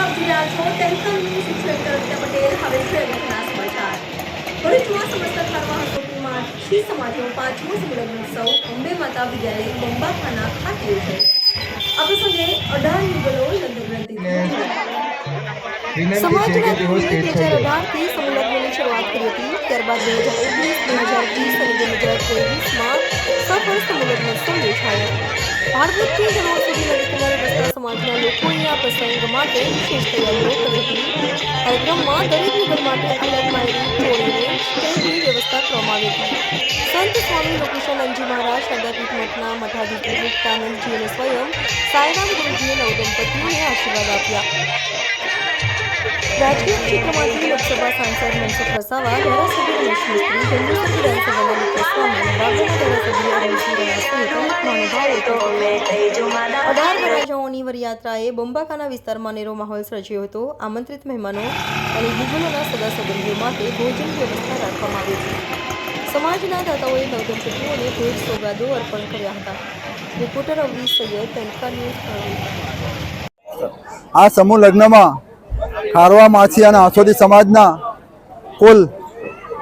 આપ જોઈ છો ટેન્શન ન્યૂઝ એકસો એકતા પટેલ હવે છે ઘટના સમાચાર. ભરૂચમાં સમસ્ત ખારમાં હતો કુમાર શ્રી સમાજનો પાંચમો સંલગ્નોત્સવ અંબે માતા વિદ્યાલય બંબાખાના ખાતે યોજાયો. આ પ્રસંગે અઢાર યુગલો લંડન સમાજના દિવસે બે હજાર અઢારથી સંલગ્નની શરૂઆત કરી હતી. ત્યારબાદ બે બે હજાર વીસ અને બે હજાર ત્રેવીસમાં સફળ સંલગ્નોત્સવ યોજાયો. ભારતની જન્મ સુધી આ પ્રસંગ માટે વિશેષ તૈયારીઓ કરી હતી. કાર્યક્રમમાં દરેક નગર માટે અલગ માહિતી ચોળીને સ્ટેજની વ્યવસ્થા કરવામાં આવી હતી. સંત સ્વામી લોકેશન મહારાજ, નગરપીઠ મઠના મઠાધીશ મુક્તાનંદજી અને સ્વયં સાયરામ ગુરુજીએ નવદંપતિઓને આશીર્વાદ આપ્યા. રાજકીય ક્ષેત્રમાંથી લોકસભા સાંસદ મનસુખ વસાવા, ધારાસભ્ય રમેશ મિસ્ત્રી જંબુસર અઢાર વરરાજાઓની વરયાત્રાએ બોમ્બાકાના વિસ્તારમાં નેરો માહોલ સર્જ્યો હતો આમંત્રિત મહેમાનો અને યુગલોના સગા માટે ભોજન વ્યવસ્થા રાખવામાં આવી હતી સમાજના દાતાઓએ નવદંપતિઓને ભેટ સોગાદો અર્પણ કર્યા હતા રિપોર્ટર અવરી સૈયદ તનકા ન્યૂઝ આ સમૂહ લગ્નમાં ખારવા માછી અને આસોદી સમાજના કુલ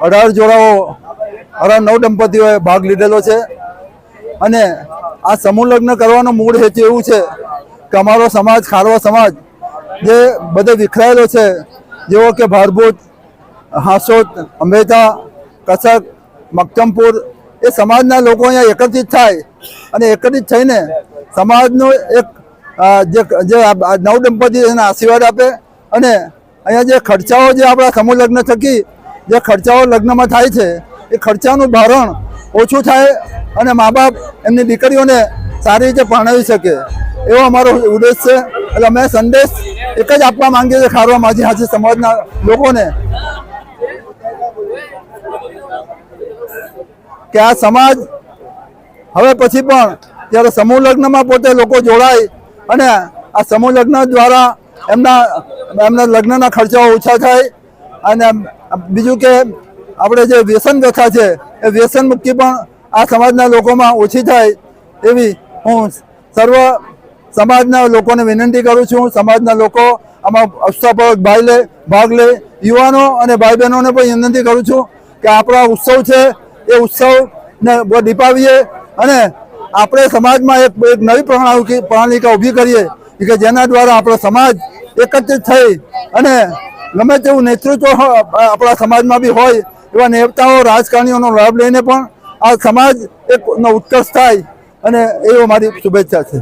અઢાર જોડાઓ અઢાર નવ દંપતીઓએ ભાગ લીધેલો છે અને આ સમૂહ લગ્ન કરવાનો મૂળ હેતુ એવું છે કે અમારો સમાજ, ખારવા સમાજ, જે બધે વિખરાયેલો છે, જેવો કે ભારભૂત હાંસોદ અંબેતા કસક, મક્કમપુર, એ સમાજના લોકો અહીંયા એકત્રિત થાય અને એકત્રિત થઈને સમાજનો એક જે નવ દંપતી એને આશીર્વાદ આપે અને અહીંયા જે ખર્ચાઓ જે આપણા સમૂહ લગ્ન થકી, જે ખર્ચાઓ લગ્નમાં થાય છે એ ખર્ચાનું ભારણ ઓછું થાય અને મા બાપ એમની દીકરીઓને સારી રીતે ભણાવી શકે. એવો અમારો ઉદ્દેશ છે. એટલે અમે સંદેશ એક જ આપવા માંગીએ છીએ ખારવા માજી હાજી સમાજના લોકોને. કે આ સમાજ હવે પછી પણ જ્યારે સમૂહ લગ્નમાં પોતે લોકો જોડાય અને આ સમૂહ લગ્ન દ્વારા એમના એમના લગ્નના ખર્ચાઓ ઓછા થાય અને બીજું કે આપણે જે વ્યસન વ્યથા છે, એ વ્યસન મુક્તિ પણ આ સમાજના લોકોમાં ઓછી થાય એવી હું સર્વ સમાજના લોકોને વિનંતી કરું છું. સમાજના લોકો આમાં ઉત્સાહપૂર્વક ભાગ લે ભાગ લે. યુવાનો અને ભાઈ બહેનોને પણ વિનંતી કરું છું કે આપણા ઉત્સવ છે, એ ઉત્સવને દીપાવીએ અને આપણે સમાજમાં એક એક નવી પ્રણાલી પ્રણાલિકા ઊભી કરીએ કે જેના દ્વારા આપણો સમાજ એકત્રિત થઈ અને ગમે તેવું નેતૃત્વ આપણા સમાજમાં બી હોય એવા નેતાઓ રાજકારણીઓનો લાભ લઈને પણ આ સમાજ એક નો ઉત્કર્ષ થાય અને એવો મારી શુભેચ્છા છે.